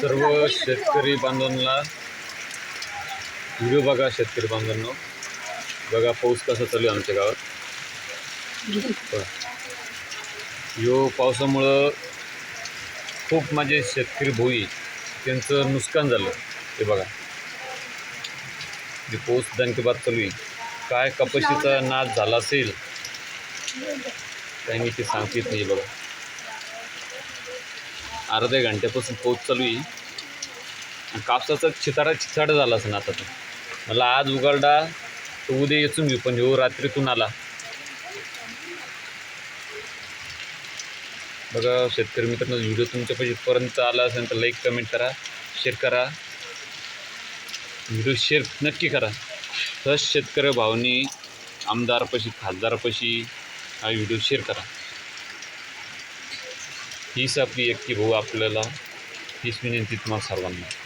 सर्व शेतकरी बांधवांना व्हिडिओ बघा शेतकरी बांधवांना. बघा पाऊस कसा चालू आहे आमच्या गावात. यो पावसामुळं खूप माझे शेतकरी भोई त्यांचं नुकसान झालं. ते बघा. ते पाऊस दणकेबाद चालू आहे काय कपाशीचा नाश झाला असेल काही मी ते सांगता नाही बघा. अर्ध्या घंट्यापासून पोच चालू आहे आणि कापसाचा चितारा चिताडा झाला असं आता तो मला आज उघडला तो उद्या येचून घेऊ पण ह्यो रात्रीतून आला बघा शेतकरी मित्रांनो व्हिडिओ तुमच्यापर्यंत आला असेल तर लाईक कमेंट करा शेअर करा. व्हिडिओ शेअर नक्की करा. तसंच शेतकरी भावनी आमदारपाशी खासदारपाशी हा व्हिडिओ शेअर करा. हीच आपली एकटी भाऊ आपल्याला हीच विनंती तुम्हाला सर्वांना.